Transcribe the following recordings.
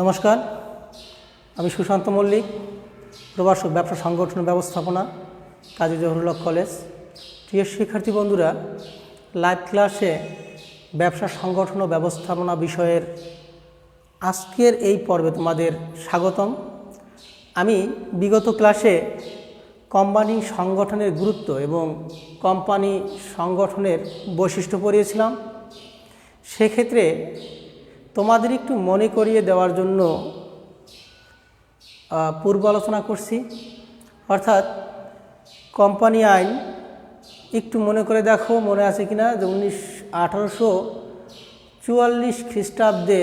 নমস্কার, আমি সুশান্ত মল্লিক, প্রবাসক ব্যবসা সংগঠন ব্যবস্থাপনা, কাজী জহুরুল্লাহ কলেজ। প্রিয় শিক্ষার্থী বন্ধুরা, লাইভ ক্লাসে ব্যবসা সংগঠন ও ব্যবস্থাপনা বিষয়ের আজকের এই পর্বে তোমাদের স্বাগতম। আমি বিগত ক্লাসে কোম্পানি সংগঠনের গুরুত্ব এবং কোম্পানি সংগঠনের বৈশিষ্ট্য পড়িয়েছিলাম। সেক্ষেত্রে তোমাদের একটু মনে করিয়ে দেওয়ার জন্য পূর্ব আলোচনা করছি। অর্থাৎ কোম্পানি আইন, একটু মনে করে দেখো, মনে আছে কিনা, যে উনিশ, আঠারোশো চুয়াল্লিশ খ্রিস্টাব্দে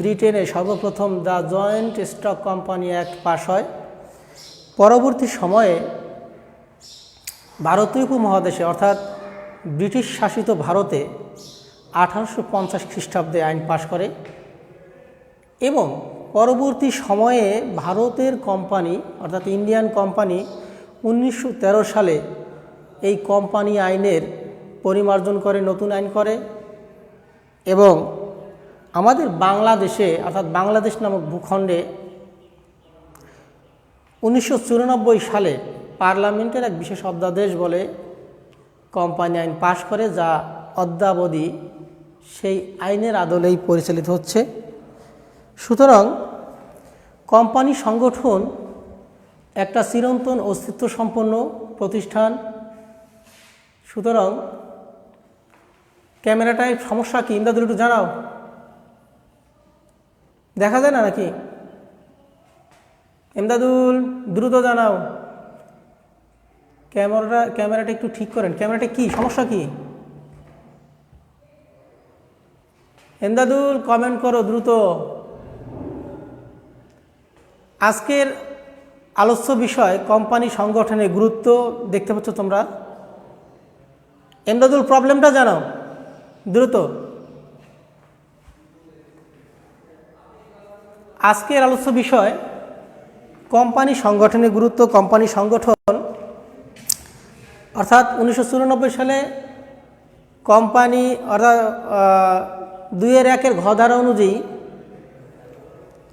ব্রিটেনে সর্বপ্রথম the joint stock company act পাশ হয়। পরবর্তী সময়ে ভারতীয় উপমহাদেশে, অর্থাৎ ব্রিটিশ শাসিত ভারতে আঠারোশো পঞ্চাশ খ্রিস্টাব্দে আইন পাশ করে এবং পরবর্তী সময়ে ভারতের কোম্পানি, অর্থাৎ ইন্ডিয়ান কোম্পানি, উনিশশো তেরো সালে এই কোম্পানি আইনের পরিমার্জন করে, নতুন আইন করে এবং আমাদের বাংলাদেশে, অর্থাৎ বাংলাদেশ নামক ভূখণ্ডে উনিশশো চুরানব্বই সালে পার্লামেন্টের এক বিশেষ অধ্যাদেশ বলে কোম্পানি আইন পাশ করে, যা অদ্যাবধি সেই আইনের আদলেই পরিচালিত হচ্ছে। সুতরাং কোম্পানি সংগঠন একটা চিরন্তন অস্তিত্ব সম্পন্ন প্রতিষ্ঠান। সুতরাং ক্যামেরাটায় সমস্যা কি? ইন্দাদুল একটু জানাও। দেখা যায় না নাকি? এমদাদুল দ্রুত জানাও। ক্যামেরাটা ক্যামেরাটা একটু ঠিক করেন। ক্যামেরাটা কি? সমস্যা কি? এমদাদুল কমেন্ট করো দ্রুত। আজকের আলোচ্য বিষয় কোম্পানি সংগঠনের গুরুত্ব, দেখতে পাচ্ছ তোমরা। এমদাদুল প্রবলেমটা জানাও। দ্রুত। আজকের আলোচ্য বিষয় কোম্পানি সংগঠনের গুরুত্ব কোম্পানি সংগঠন। অর্থাৎ উনিশশো চুরানব্বই সালে কোম্পানি অর্থাৎ দুইয়ের একের ঘধারা অনুযায়ী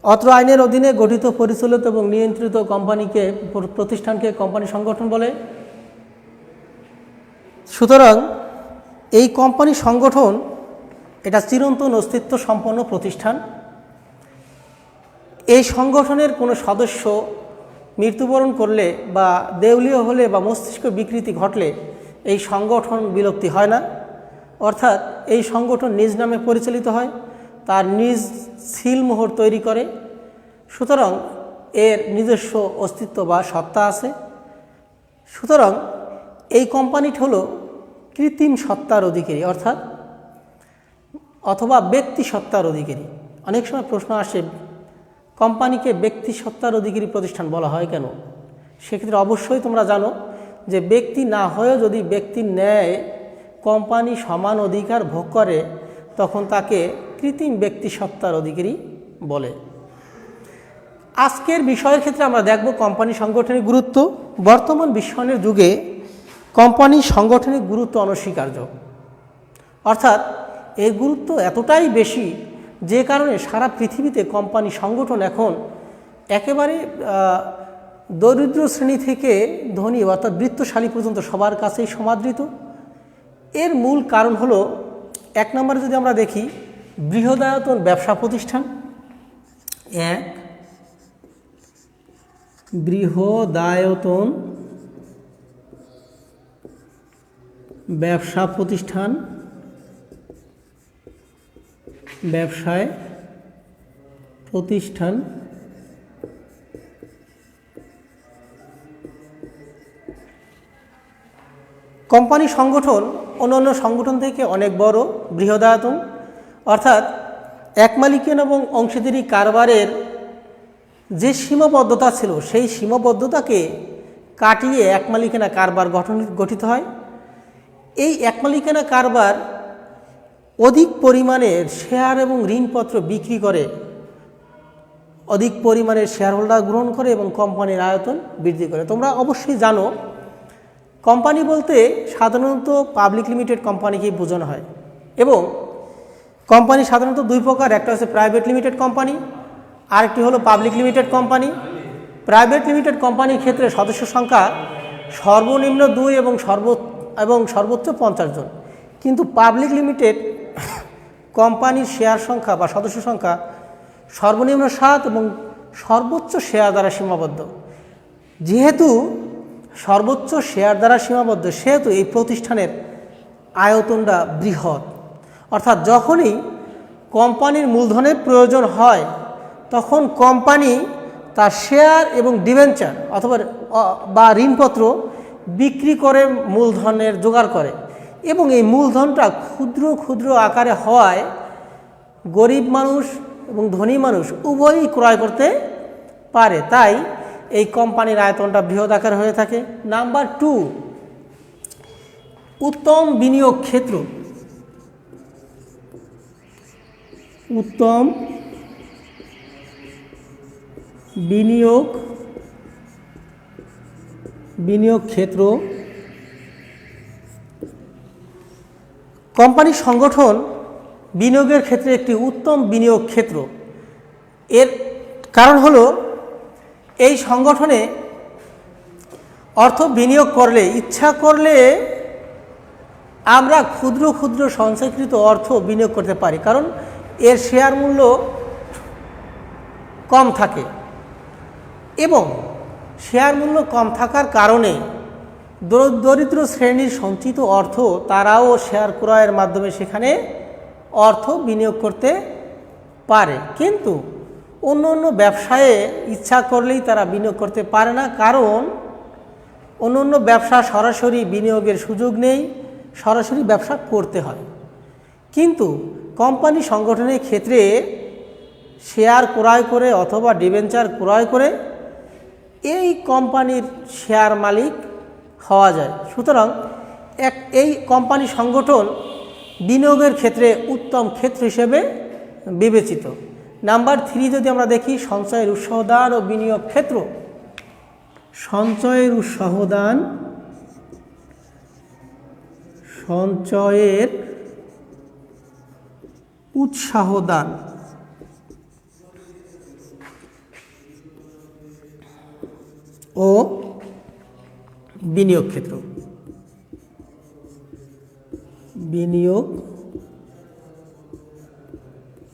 অত্র আইনের অধীনে গঠিত, পরিচালিত এবং নিয়ন্ত্রিত কোম্পানিকে প্রতিষ্ঠানকে কোম্পানি সংগঠন বলে। সুতরাং এই কোম্পানি সংগঠন এটা চিরন্তন অস্তিত্ব সম্পন্ন প্রতিষ্ঠান। এই সংগঠনের কোনো সদস্য মৃত্যুবরণ করলে বা দেউলীয় হলে বা মস্তিষ্ক বিকৃতি ঘটলে এই সংগঠন বিলুপ্তি হয় না। অর্থাৎ এই সংগঠন নিজ নামে পরিচালিত হয়, তার নিজ সিলমোহর তৈরি করে। সুতরাং এর নিজস্ব অস্তিত্ব বা সত্তা আছে। সুতরাং এই কোম্পানিটি হলো কৃত্রিম সত্তার অধিকারী, অর্থাৎ অথবা ব্যক্তি সত্তার অধিকারী। অনেক সময় প্রশ্ন আসে, কোম্পানিকে ব্যক্তি সত্তার অধিকারী প্রতিষ্ঠান বলা হয় কেন? সেক্ষেত্রে অবশ্যই তোমরা জানো যে ব্যক্তি না হয়েও যদি ব্যক্তির ন্যায় কোম্পানি সমান অধিকার ভোগ করে, তখন তাকে কৃত্রিম ব্যক্তি সত্তার অধিকারী বলে। আজকের বিষয়ের ক্ষেত্রে আমরা দেখব কোম্পানি সংগঠনের গুরুত্ব। বর্তমান বিশ্বায়নের যুগে কোম্পানি সংগঠনের গুরুত্ব অনস্বীকার্য। অর্থাৎ এর গুরুত্ব এতটাই বেশি যে কারণে সারা পৃথিবীতে কোম্পানি সংগঠন এখন একেবারে দরিদ্র শ্রেণি থেকে ধনী অর্থাৎ বৃত্তশালী পর্যন্ত সবার কাছেই সমাদৃত। এর মূল কারণ হলো, এক নম্বরে যদি আমরা দেখি, বৃহদায়তন ব্যবসা প্রতিষ্ঠান। এক, বৃহদায়তন ব্যবসা প্রতিষ্ঠান ব্যবসায় প্রতিষ্ঠান কোম্পানি সংগঠন অন্যান্য সংগঠন থেকে অনেক বড় বৃহদায়তন অর্থাৎ এক মালিকান এবং অংশীদারি কারবারের যে সীমাবদ্ধতা ছিল, সেই সীমাবদ্ধতাকে কাটিয়ে এক মালিকানা কারবার গঠন, গঠিত হয়। এই এক মালিকানা কারবার অধিক পরিমাণের শেয়ার এবং ঋণপত্র বিক্রি করে, অধিক পরিমাণের শেয়ার হোল্ডার গ্রহণ করে এবং কোম্পানির আয়তন বৃদ্ধি করে। তোমরা অবশ্যই জানো কোম্পানি বলতে সাধারণত পাবলিক লিমিটেড কোম্পানিকেই বোঝানো হয় এবং কোম্পানি সাধারণত দুই প্রকার, একটা হচ্ছে প্রাইভেট লিমিটেড কোম্পানি, আরেকটি হলো public limited company. Private limited কোম্পানির ক্ষেত্রে সদস্য সংখ্যা সর্বনিম্ন দুই এবং সর্ব, এবং সর্বোচ্চ পঞ্চাশ জন। কিন্তু পাবলিক লিমিটেড কোম্পানির শেয়ার সংখ্যা বা সদস্য সংখ্যা সর্বনিম্ন সাত এবং সর্বোচ্চ শেয়ার দ্বারা সীমাবদ্ধ। যেহেতু সর্বোচ্চ শেয়ার দ্বারা সীমাবদ্ধ, সেহেতু এই প্রতিষ্ঠানের আয়তনটা বৃহৎ। অর্থাৎ যখনই কোম্পানির মূলধনের প্রয়োজন হয়, তখন কোম্পানি তার শেয়ার এবং ডিভেঞ্চার অথবা বা ঋণপত্র বিক্রি করে মূলধনের জোগাড় করে। এবং এই মূলধনটা ক্ষুদ্র ক্ষুদ্র আকারে হওয়ায় গরিব মানুষ এবং ধনী মানুষ উভয়ই ক্রয় করতে পারে। তাই এই কোম্পানির আয়তনটা বৃহৎ আকার হয়ে থাকে। নাম্বার টু, উত্তম বিনিয়োগ ক্ষেত্র। উত্তম বিনিয়োগ বিনিয়োগ ক্ষেত্র। কোম্পানি সংগঠন বিনিয়োগের ক্ষেত্রে একটি উত্তম বিনিয়োগ ক্ষেত্র। এর কারণ হলো এই সংগঠনে অর্থ বিনিয়োগ করলে, ইচ্ছা করলে আমরা ক্ষুদ্র ক্ষুদ্র সঞ্চয়কৃত অর্থ বিনিয়োগ করতে পারি। কারণ এর শেয়ার মূল্য কম থাকে এবং শেয়ার মূল্য কম থাকার কারণে দরিদ্র শ্রেণির সঞ্চিত অর্থ তারাও শেয়ার ক্রয়ের মাধ্যমে সেখানে অর্থ বিনিয়োগ করতে পারে। কিন্তু অন্য অন্য ব্যবসায়ে ইচ্ছা করলেই তারা বিনিয়োগ করতে পারে না। কারণ অন্য অন্য ব্যবসা সরাসরি বিনিয়োগের সুযোগ নেই, সরাসরি ব্যবসা করতে হয়। কিন্তু কোম্পানি সংগঠনের ক্ষেত্রে শেয়ার ক্রয় করে অথবা ডিবেঞ্চার ক্রয় করে এই কোম্পানির শেয়ার মালিক হওয়া যায়। সুতরাং এক, এই কোম্পানি সংগঠন বিনিয়োগের ক্ষেত্রে উত্তম ক্ষেত্র হিসেবে বিবেচিত। নাম্বার থ্রি যদি আমরা দেখি, সঞ্চয়ের উৎসাহদান ও বিনিয়োগ ক্ষেত্র। সঞ্চয়ের উৎসাহদান সঞ্চয়ের উৎসাহদান। ও বিনিয়োগ ক্ষেত্র। বিনিয়োগ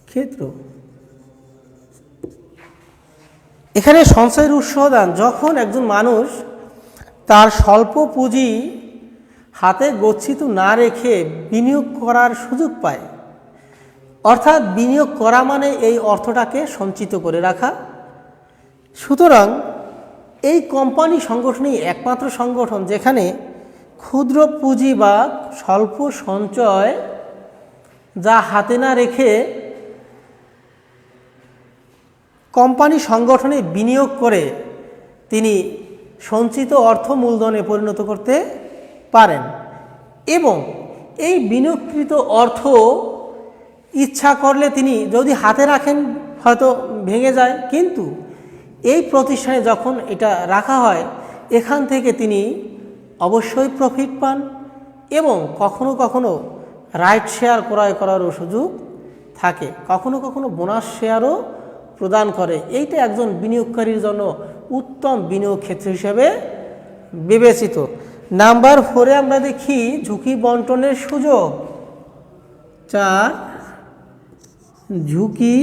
ক্ষেত্র। এখানে সঞ্চয়ের উৎসদান যখন একজন মানুষ তার স্বল্প পুঁজি হাতে গচ্ছিত না রেখে বিনিয়োগ করার সুযোগ পায়, অর্থাৎ বিনিয়োগ করা মানে এই অর্থটাকে সঞ্চিত করে রাখা। সুতরাং এই কোম্পানি সংগঠনই একমাত্র সংগঠন যেখানে ক্ষুদ্র পুঁজি বা স্বল্প সঞ্চয় যা হাতে না রেখে কোম্পানি সংগঠনে বিনিয়োগ করে তিনি সঞ্চিত অর্থ মূলধনে পরিণত করতে পারেন এবং এই বিনিয়োগকৃত অর্থ ইচ্ছা করলে তিনি যদি হাতে রাখেন, হয়তো ভেঙে যায়। কিন্তু এই প্রতিষ্ঠানে যখন এটা রাখা হয়, এখান থেকে তিনি অবশ্যই প্রফিট পান এবং কখনো কখনো রাইট শেয়ার ক্রয় করারও সুযোগ থাকে। কখনো কখনো বোনাস শেয়ারও প্রদান করে। এইটা একজন বিনিয়োগকারীর জন্য উত্তম বিনিয়োগ ক্ষেত্র হিসেবে বিবেচিত। নাম্বার ফোরে আমরা দেখি ঝুঁকি বন্টনের সুযোগ। চার, ঝুঁকি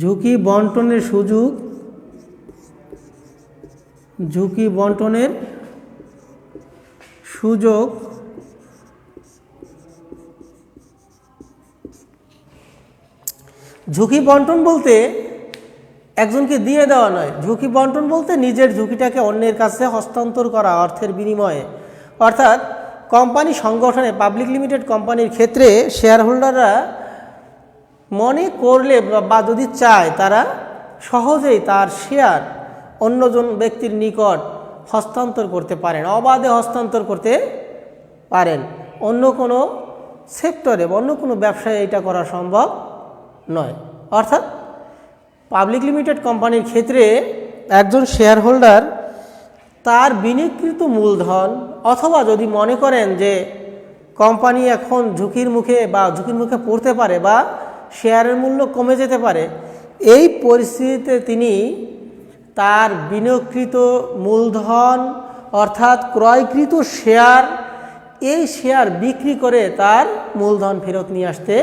ঝুঁকি বন্টনের সুযোগ। ঝুঁকি বন্টনের সুযোগ। ঝুঁকি বন্টন বলতে একজনকে দিয়ে দেওয়া নয়। ঝুঁকি বন্টন বলতে নিজের ঝুঁকিটাকে অন্যের কাছে হস্তান্তর করা অর্থের বিনিময়ে। অর্থাৎ কোম্পানি সংগঠনে, পাবলিক লিমিটেড কোম্পানির ক্ষেত্রে শেয়ার হোল্ডাররা মনে করলে বা- যদি চায়, তারা সহজেই তার শেয়ার অন্যজন ব্যক্তির নিকট হস্তান্তর করতে পারেন, অবাধে হস্তান্তর করতে পারেন। অন্য কোনো সেক্টরে বা অন্য কোনো ব্যবসায় এটা করা সম্ভব নয়। অর্থাৎ পাবলিক লিমিটেড কোম্পানির ক্ষেত্রে একজন শেয়ার হোল্ডার তার বিনিয়োগকৃত মূলধন অথবা যদি মনে করেন যে কোম্পানি এখন ঝুঁকির মুখে বা ঝুঁকির মুখে পড়তে পারে বা শেয়ারের মূল্য কমে যেতে পারে, এই পরিস্থিতিতে তিনি তার বিনিয়োগকৃত মূলধন অর্থাৎ ক্রয়কৃত শেয়ার এই শেয়ার বিক্রি করে তার মূলধন ফেরত নিয়ে আসতে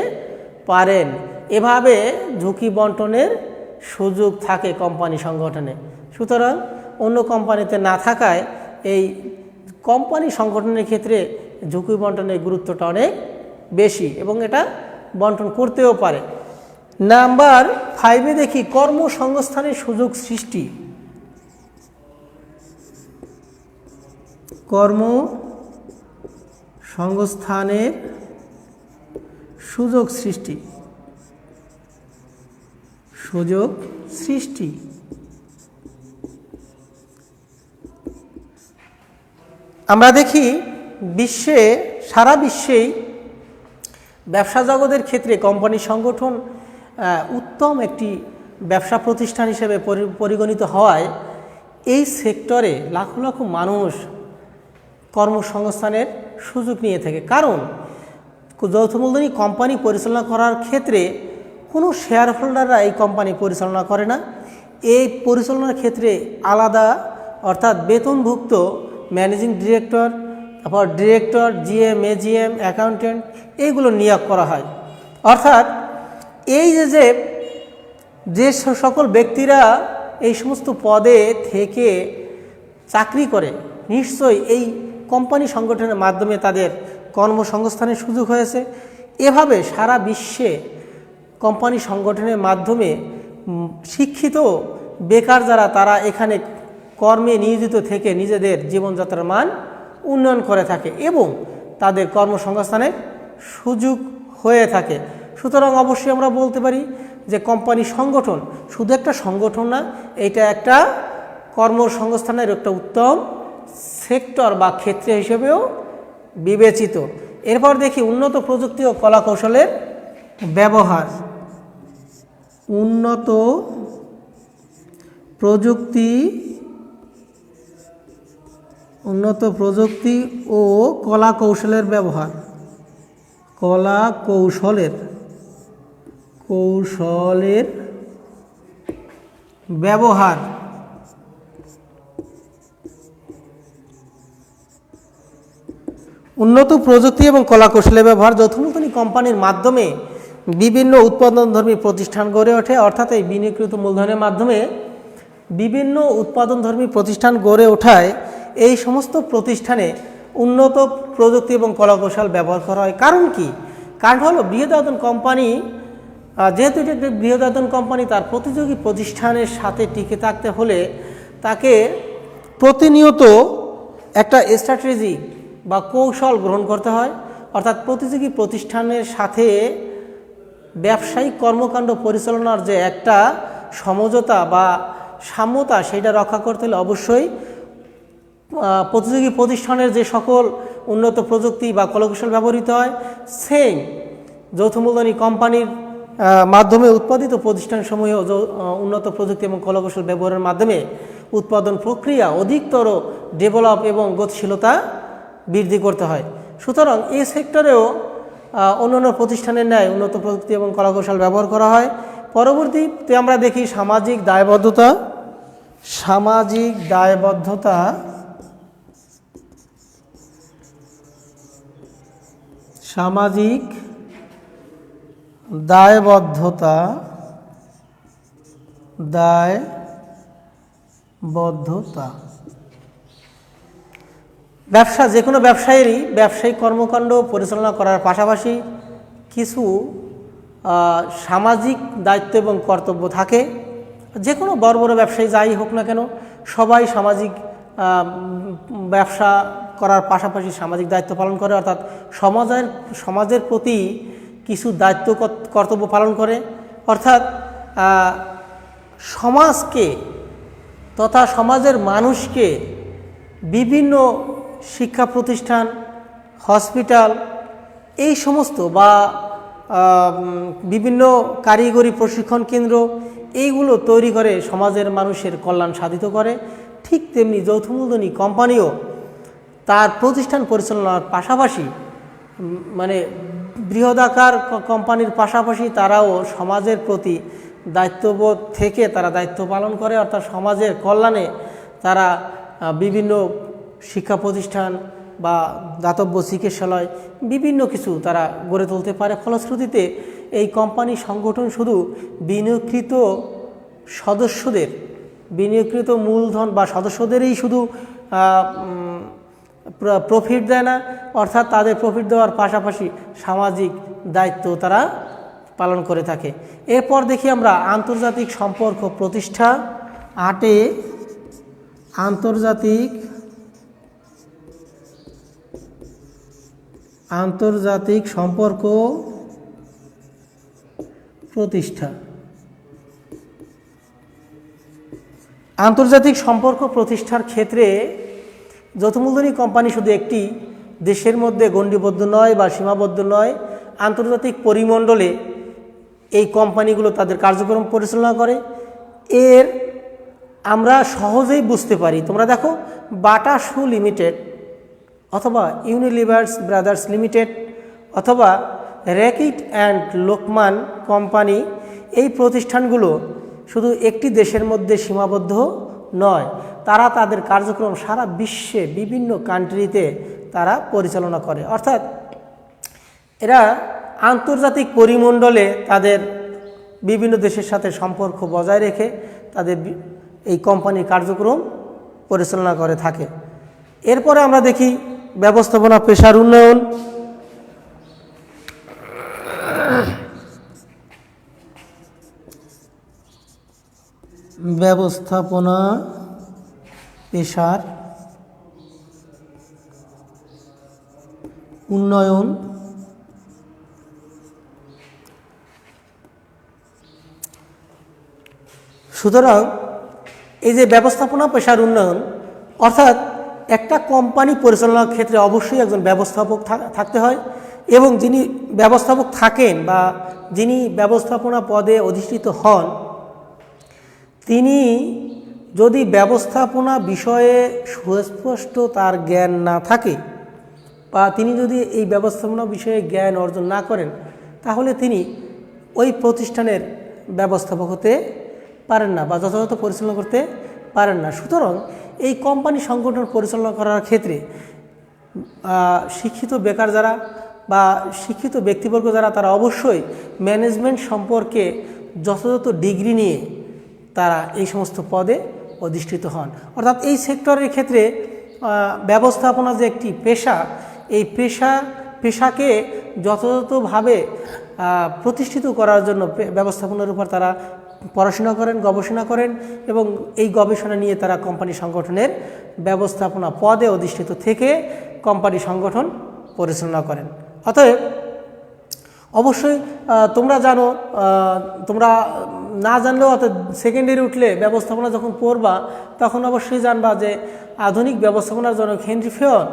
পারেন। এভাবে ঝুঁকি বন্টনের সুযোগ থাকে কোম্পানি সংগঠনে। সুতরাং অন্য কোম্পানিতে না থাকায় এই কোম্পানি সংগঠনের ক্ষেত্রে ঝুঁকি বন্টনের গুরুত্বটা অনেক বেশি এবং এটা বন্টন করতেও পারে। নাম্বার ফাইভে দেখি কর্মসংস্থানের সুযোগ সৃষ্টি। কর্ম সংস্থানের সুযোগ সৃষ্টি। সুযোগ সৃষ্টি। আমরা দেখি বিশ্বে, সারা বিশ্বেই ব্যবসা জগতের ক্ষেত্রে কোম্পানি সংগঠন উত্তম একটি ব্যবসা প্রতিষ্ঠান হিসেবে পরিগণিত হওয়ায় এই সেক্টরে লাখ লাখ মানুষ কর্মসংস্থানের সুযোগ নিয়ে থাকে। কারণ যৌথ মূলধনী কোম্পানি পরিচালনা করার ক্ষেত্রে কোনো শেয়ার হোল্ডাররা এই কোম্পানি পরিচালনা করে না। এই পরিচালনার ক্ষেত্রে আলাদা, অর্থাৎ বেতনভুক্ত ম্যানেজিং ডিরেক্টর তারপর ডিরেক্টর জিএম এজিএম অ্যাকাউন্টেন্ট এইগুলো নিয়োগ করা হয়। অর্থাৎ এই যে যে যে সকল ব্যক্তিরা এই সমস্ত পদে থেকে চাকরি করে, নিশ্চয়ই এই কোম্পানি সংগঠনের মাধ্যমে তাদের কর্মসংস্থানের সুযোগ হয়েছে। এভাবে সারা বিশ্বে কোম্পানি সংগঠনের মাধ্যমে শিক্ষিত বেকার যারা, তারা এখানে কর্মে নিয়োজিত থেকে নিজেদের জীবনযাত্রার মান উন্নয়ন করে থাকে এবং তাদের কর্মসংস্থানের সুযোগ হয়ে থাকে। সুতরাং অবশ্যই আমরা বলতে পারি যে কোম্পানি সংগঠন শুধু একটা সংগঠন না, এটা একটা কর্মসংস্থানের একটা উত্তম সেক্টর বা ক্ষেত্র হিসেবেও বিবেচিত। এরপর দেখি উন্নত প্রযুক্তি ও কলা কৌশলের ব্যবহার। উন্নত প্রযুক্তি উন্নত প্রযুক্তি ও কলা কৌশলের ব্যবহার। কলা কৌশলের কৌশলের ব্যবহার। উন্নত প্রযুক্তি এবং কলা কৌশলের ব্যবহার যৌথমূলধনী কোম্পানির মাধ্যমে বিভিন্ন উৎপাদনধর্মী প্রতিষ্ঠান গড়ে ওঠে, অর্থাৎ এই বিনিয়োগকৃত মূলধনের মাধ্যমে বিভিন্ন উৎপাদনধর্মী প্রতিষ্ঠান গড়ে ওঠায়। এই সমস্ত প্রতিষ্ঠানে উন্নত প্রযুক্তি এবং কলা কৌশল ব্যবহার করা হয়। কারণ কি? কারণ হলো বৃহদায়তন কোম্পানি যেহেতু এটি একটি বৃহদায়তন কোম্পানি, তার প্রতিযোগী প্রতিষ্ঠানের সাথে টিকে থাকতে হলে তাকে প্রতিনিয়ত একটা স্ট্র্যাটেজি বা কৌশল গ্রহণ করতে হয়। অর্থাৎ প্রতিযোগী প্রতিষ্ঠানের সাথে ব্যবসায়িক কর্মকাণ্ড পরিচালনার যে একটা সমঝোতা বা সাম্যতা সেটা রক্ষা করতে হলে অবশ্যই প্রতিযোগী প্রতিষ্ঠানের যে সকল উন্নত প্রযুক্তি বা কলকুশল ব্যবহৃত হয়, সেম যৌথ মূলধনী কোম্পানির মাধ্যমে উৎপাদিত প্রতিষ্ঠানসমূহেও উন্নত প্রযুক্তি এবং কলকুশল ব্যবহারের মাধ্যমে উৎপাদন প্রক্রিয়া অধিকতর ডেভেলপ এবং গতিশীলতা বৃদ্ধি করতে হয়। সুতরাং এই সেক্টরেও অন্যান্য প্রতিষ্ঠানের ন্যায় উন্নত প্রযুক্তি এবং কলাকৌশল ব্যবহার করা হয়। পরবর্তীতে আমরা দেখি সামাজিক দায়বদ্ধতা। সামাজিক দায়বদ্ধতা। সামাজিক দায়বদ্ধতা। দায়বদ্ধতা। ব্যবসা, যে কোনো ব্যবসায়ীরই ব্যবসায়িক কর্মকাণ্ড পরিচালনা করার পাশাপাশি কিছু সামাজিক দায়িত্ব এবং কর্তব্য থাকে। যে কোনো বড় বড় ব্যবসায়ী যাই হোক না কেন, সবাই সামাজিক ব্যবসা করার পাশাপাশি সামাজিক দায়িত্ব পালন করে, অর্থাৎ সমাজের সমাজের প্রতি কিছু দায়িত্ব কর্তব্য পালন করে। অর্থাৎ সমাজকে তথা সমাজের মানুষকে বিভিন্ন শিক্ষা প্রতিষ্ঠান, হসপিটাল, এই সমস্ত বা বিভিন্ন কারিগরি প্রশিক্ষণ কেন্দ্র, এইগুলো তৈরি করে সমাজের মানুষের কল্যাণ সাধিত করে। ঠিক তেমনি যৌথ মূলধনী কোম্পানিও তার প্রতিষ্ঠান পরিচালনার পাশাপাশি মানে বৃহদাকার কোম্পানির পাশাপাশি তারাও সমাজের প্রতি দায়িত্ববোধ থেকে তারা দায়িত্ব পালন করে। অর্থাৎ সমাজের কল্যাণে তারা বিভিন্ন শিক্ষা প্রতিষ্ঠান বা দাতব্য চিকিৎসালয় বিভিন্ন কিছু তারা গড়ে তুলতে পারে। ফলশ্রুতিতে এই কোম্পানি সংগঠন শুধু বিনিয়োগকৃত সদস্যদের, বিনিয়োগকৃত মূলধন বা সদস্যদেরই শুধু প্রফিট দেয় না, অর্থাৎ তাদের প্রফিট দেওয়ার পাশাপাশি সামাজিক দায়িত্ব তারা পালন করে থাকে। এরপর দেখি আমরা আন্তর্জাতিক সম্পর্ক প্রতিষ্ঠা আটে আন্তর্জাতিক আন্তর্জাতিক সম্পর্ক প্রতিষ্ঠা। আন্তর্জাতিক সম্পর্ক প্রতিষ্ঠার ক্ষেত্রে যৌথমূলধনী কোম্পানি শুধু একটি, দেশের মধ্যে গণ্ডিবদ্ধ নয় বা সীমাবদ্ধ নয়, আন্তর্জাতিক পরিমণ্ডলে এই কোম্পানিগুলো তাদের কার্যক্রম পরিচালনা করে। এর আমরা সহজেই বুঝতে পারি। তোমরা দেখো বাটা শু লিমিটেড অথবা ইউনিলিভার্স ব্রাদার্স লিমিটেড অথবা র্যাকিট অ্যান্ড লোকমান কোম্পানি, এই প্রতিষ্ঠানগুলো শুধু একটি দেশের মধ্যে সীমাবদ্ধ নয়, তারা তাদের কার্যক্রম সারা বিশ্বে বিভিন্ন কান্ট্রিতে তারা পরিচালনা করে। অর্থাৎ এরা আন্তর্জাতিক পরিমণ্ডলে তাদের বিভিন্ন দেশের সাথে সম্পর্ক বজায় রেখে তাদের এই কোম্পানির কার্যক্রম পরিচালনা করে থাকে। এরপরে আমরা দেখি ব্যবস্থাপনা পেশার উন্নয়ন। ব্যবস্থাপনা পেশার উন্নয়ন। সুতরাং এই যে ব্যবস্থাপনা পেশার উন্নয়ন অর্থাৎ একটা কোম্পানি পরিচালনার ক্ষেত্রে অবশ্যই একজন ব্যবস্থাপক থাকতে হয় এবং যিনি ব্যবস্থাপক থাকেন বা যিনি ব্যবস্থাপনা পদে অধিষ্ঠিত হন, তিনি যদি ব্যবস্থাপনা বিষয়ে সুস্পষ্ট তার জ্ঞান না থাকে বা তিনি যদি এই ব্যবস্থাপনা বিষয়ে জ্ঞান অর্জন না করেন, তাহলে তিনি ওই প্রতিষ্ঠানের ব্যবস্থাপক হতে পারেন না বা যথাযথ পরিচালনা করতে পারেন না। সুতরাং এই কোম্পানি সংগঠন পরিচালনা করার ক্ষেত্রে শিক্ষিত বেকার যারা বা শিক্ষিত ব্যক্তিবর্গ যারা, তারা অবশ্যই ম্যানেজমেন্ট সম্পর্কে যথাযথ ডিগ্রি নিয়ে তারা এই সমস্ত পদে অধিষ্ঠিত হন। অর্থাৎ এই সেক্টরের ক্ষেত্রে ব্যবস্থাপনা যে একটি পেশা, এই পেশা, পেশাকে যথাযথভাবে প্রতিষ্ঠিত করার জন্য ব্যবস্থাপনার উপর তারা পড়াশোনা করেন, গবেষণা করেন এবং এই গবেষণা নিয়ে তারা কোম্পানি সংগঠনের ব্যবস্থাপনা পদে অধিষ্ঠিত থেকে কোম্পানি সংগঠন পরিচালনা করেন। অতএব অবশ্যই তোমরা জানো তোমরা না জানলেও অর্থাৎ সেকেন্ডারি উঠলে ব্যবস্থাপনা যখন পড়বা, তখন অবশ্যই জানবা যে আধুনিক ব্যবস্থাপনার জনক হেনরি ফেয়ন,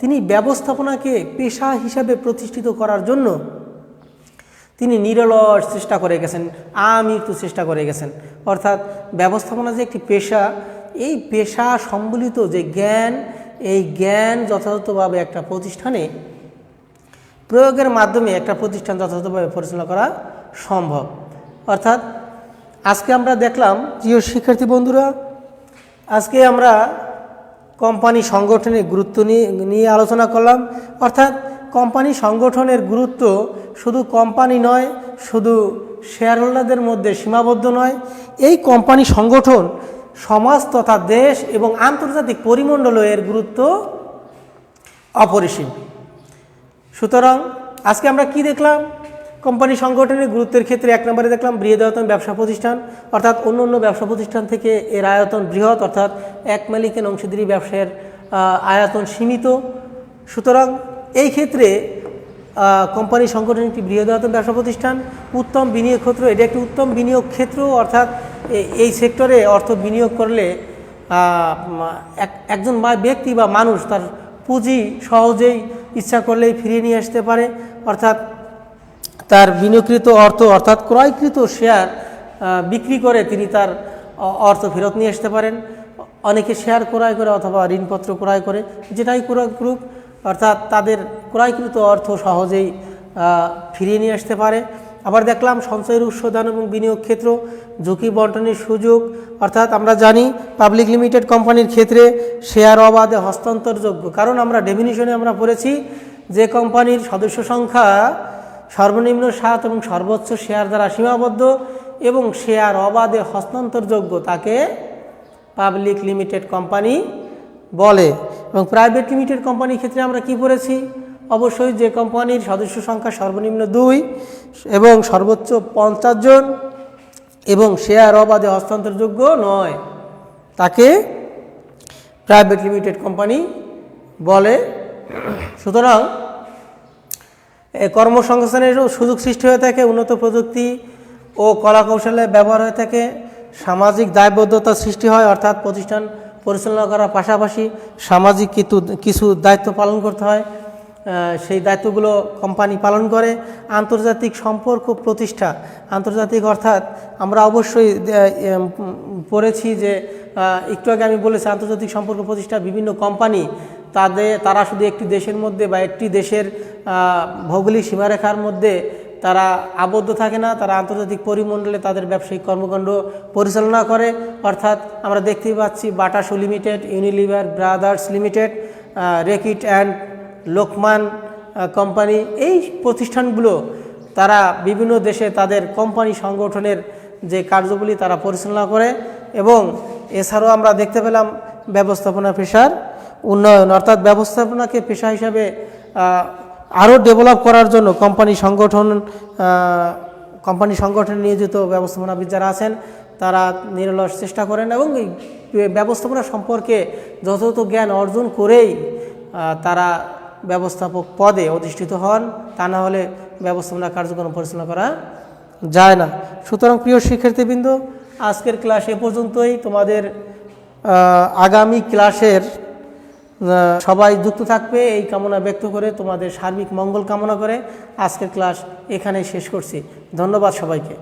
তিনি ব্যবস্থাপনাকে পেশা হিসাবে প্রতিষ্ঠিত করার জন্য তিনি নিরলস চেষ্টা করে গেছেন আমৃত্যু চেষ্টা করে গেছেন। অর্থাৎ ব্যবস্থাপনা যে একটি পেশা, এই পেশা সম্বলিত যে জ্ঞান, এই জ্ঞান যথাযথভাবে একটা প্রতিষ্ঠানে, প্রয়োগের মাধ্যমে একটা প্রতিষ্ঠান যথাযথভাবে পরিচালনা করা সম্ভব। অর্থাৎ আজকে আমরা দেখলাম, প্রিয় শিক্ষার্থী বন্ধুরা, আজকে আমরা কোম্পানি সংগঠনের গুরুত্ব নিয়ে নিয়ে আলোচনা করলাম। অর্থাৎ কোম্পানি সংগঠনের গুরুত্ব শুধু কোম্পানি নয়, শুধু শেয়ার হোল্ডারদের মধ্যে সীমাবদ্ধ নয়। এই কোম্পানি সংগঠন সমাজ তথা দেশ এবং আন্তর্জাতিক পরিমণ্ডল এর গুরুত্ব অপরিসীম। সুতরাং আজকে আমরা কি দেখলাম? কোম্পানি সংগঠনের গুরুত্বের ক্ষেত্রে এক নম্বরে দেখলাম বৃহদায়তন ব্যবসা প্রতিষ্ঠান, অর্থাৎ অন্য অন্য ব্যবসা প্রতিষ্ঠান থেকে এর আয়তন বৃহৎ, অর্থাৎ এক মালিকের অংশীদারি ব্যবসায়ের আয়তন সীমিত। সুতরাং এই ক্ষেত্রে কোম্পানি সংগঠন একটি বৃহদায়তন ব্যবসা প্রতিষ্ঠান, উত্তম বিনিয়োগ ক্ষেত্র, এটা একটি উত্তম বিনিয়োগ ক্ষেত্র, অর্থাৎ এই সেক্টরে অর্থ বিনিয়োগ করলে এক- একজন ব্যক্তি বা মানুষ তার পুঁজি সহজেই ইচ্ছা করলেই ফিরিয়ে নিয়ে আসতে পারে, অর্থাৎ তার বিনিয়োগকৃত অর্থ, অর্থাৎ ক্রয়কৃত শেয়ার বিক্রি করে তিনি তার অর্থ ফেরত নিয়ে আসতে পারেন। অনেকে শেয়ার ক্রয় করে অথবা ঋণপত্র ক্রয় করে, যেটাই ক্রয় করুক অর্থাৎ তাদের ক্রয়কৃত অর্থ সহজেই ফিরিয়ে নিয়ে আসতে পারে। আবার দেখলাম সঞ্চয়ের উৎসদান এবং বিনিয়োগ ক্ষেত্র, ঝুঁকি বন্টনের সুযোগ, অর্থাৎ আমরা জানি পাবলিক লিমিটেড কোম্পানির ক্ষেত্রে শেয়ার অবাধে হস্তান্তরযোগ্য। কারণ আমরা ডেফিনিশনে আমরা পড়েছি যে কোম্পানির সদস্য সংখ্যা সর্বনিম্ন সাত এবং সর্বোচ্চ শেয়ার দ্বারা সীমাবদ্ধ এবং শেয়ার অবাধে হস্তান্তরযোগ্য তাকে পাবলিক লিমিটেড কোম্পানি বলে। এবং প্রাইভেট লিমিটেড কোম্পানির ক্ষেত্রে আমরা কি পড়েছি অবশ্যই যে কোম্পানির সদস্য সংখ্যা সর্বনিম্ন দুই এবং সর্বোচ্চ পঞ্চাশ জন এবং শেয়ার অবাধে হস্তান্তরযোগ্য নয়। তাকে প্রাইভেট লিমিটেড কোম্পানি বলে। সুতরাং এ কর্মসংস্থানের সুযোগ সৃষ্টি হয়ে থাকে, উন্নত প্রযুক্তি ও কলা কৌশলের ব্যবহার হয়ে থাকে, সামাজিক দায়বদ্ধতা সৃষ্টি হয়, অর্থাৎ প্রতিষ্ঠান পরিচালনা করার পাশাপাশি সামাজিক কিছু কিছু দায়িত্ব পালন করতে হয়। সেই দায়িত্বগুলো কোম্পানি পালন করে। আন্তর্জাতিক সম্পর্ক প্রতিষ্ঠা, আন্তর্জাতিক অর্থাৎ আমরা অবশ্যই পড়েছি যে একটু আগে আমি বলেছি আন্তর্জাতিক সম্পর্ক প্রতিষ্ঠা বিভিন্ন কোম্পানি, তাদের, তারা শুধু একটি দেশের মধ্যে বা একটি দেশের ভৌগোলিক সীমারেখার মধ্যে তারা আবদ্ধ থাকে না, তারা আন্তর্জাতিক পরিমণ্ডলে তাদের ব্যবসায়িক কর্মকাণ্ড পরিচালনা করে। অর্থাৎ আমরা দেখতেই পাচ্ছি Bata Shoe limited, Unilever Brothers limited Reckitt and Lokman company এই প্রতিষ্ঠানগুলো তারা বিভিন্ন দেশে তাদের কোম্পানি সংগঠনের যে কার্যগুলি তারা পরিচালনা করে এবং এছাড়াও আমরা দেখতে পেলাম ব্যবস্থাপনা পেশার উন্নয়ন। অর্থাৎ ব্যবস্থাপনাকে পেশা হিসাবে আরও ডেভেলপ করার জন্য কোম্পানি সংগঠন কোম্পানি সংগঠনে নিয়োজিত ব্যবস্থাপনাবিদ যারা আছেন, তারা নিরলস চেষ্টা করেন এবং এই ব্যবস্থাপনা সম্পর্কে যথাযথ জ্ঞান অর্জন করেই তারা ব্যবস্থাপক পদে অধিষ্ঠিত হন। তা না হলে ব্যবস্থাপনা কার্যক্রম পরিচালনা করা যায় না। সুতরাং প্রিয় শিক্ষার্থীবৃন্দ, আজকের ক্লাস এ পর্যন্তই। তোমাদের আগামী ক্লাসের সবাই যুক্ত থাকবে, এই কামনা ব্যক্ত করে তোমাদের সার্বিক মঙ্গল কামনা করে আজকের ক্লাস এখানেই শেষ করছি। ধন্যবাদ সবাইকে।